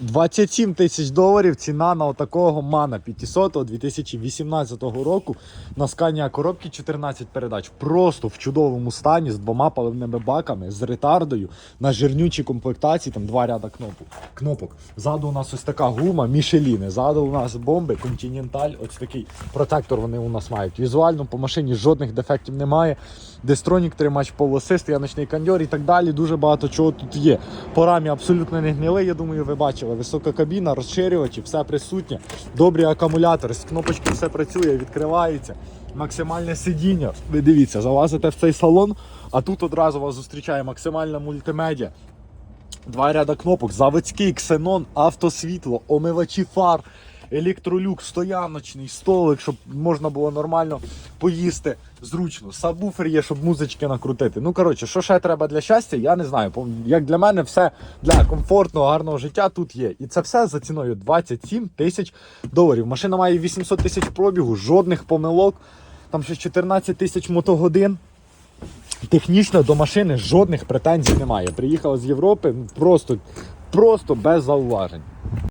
27 тисяч доларів ціна на отакого мана 500 2018 року на Scania коробки 14 передач. Просто в чудовому стані з двома паливними баками, з ретардою, на жирнючій комплектації, там два ряда кнопок. кнопок. Ззаду у нас ось така гума, Мішеліни. Ззаду у нас бомби, Continental, ось такий протектор вони у нас мають. Візуально по машині жодних дефектів немає. Дестронік, тримач полоси, стояночний кондьор і так далі. Дуже багато чого тут є. По рамі абсолютно не гнили, я думаю, ви бачили. Висока кабіна, розширювачі, все присутнє. Добрі акумулятори, з кнопочки все працює, відкривається. Максимальне сидіння. Ви дивіться, залазите в цей салон, а тут одразу вас зустрічає максимальна мультимедіа. Два ряда кнопок, заводський, ксенон, автосвітло, омивачі фар, електролюк, стояночний, столик, щоб можна було нормально поїсти зручно. Сабвуфер є, щоб музички накрутити. Ну, коротше, що ще треба для щастя, я не знаю. Як для мене, все для комфортного, гарного життя тут є. І це все за ціною 27 тисяч доларів. Машина має 800 тисяч пробігу, жодних помилок. Там ще 14 тисяч мотогодин. Технічно до машини жодних претензій немає. Приїхала з Європи просто, просто без зауважень.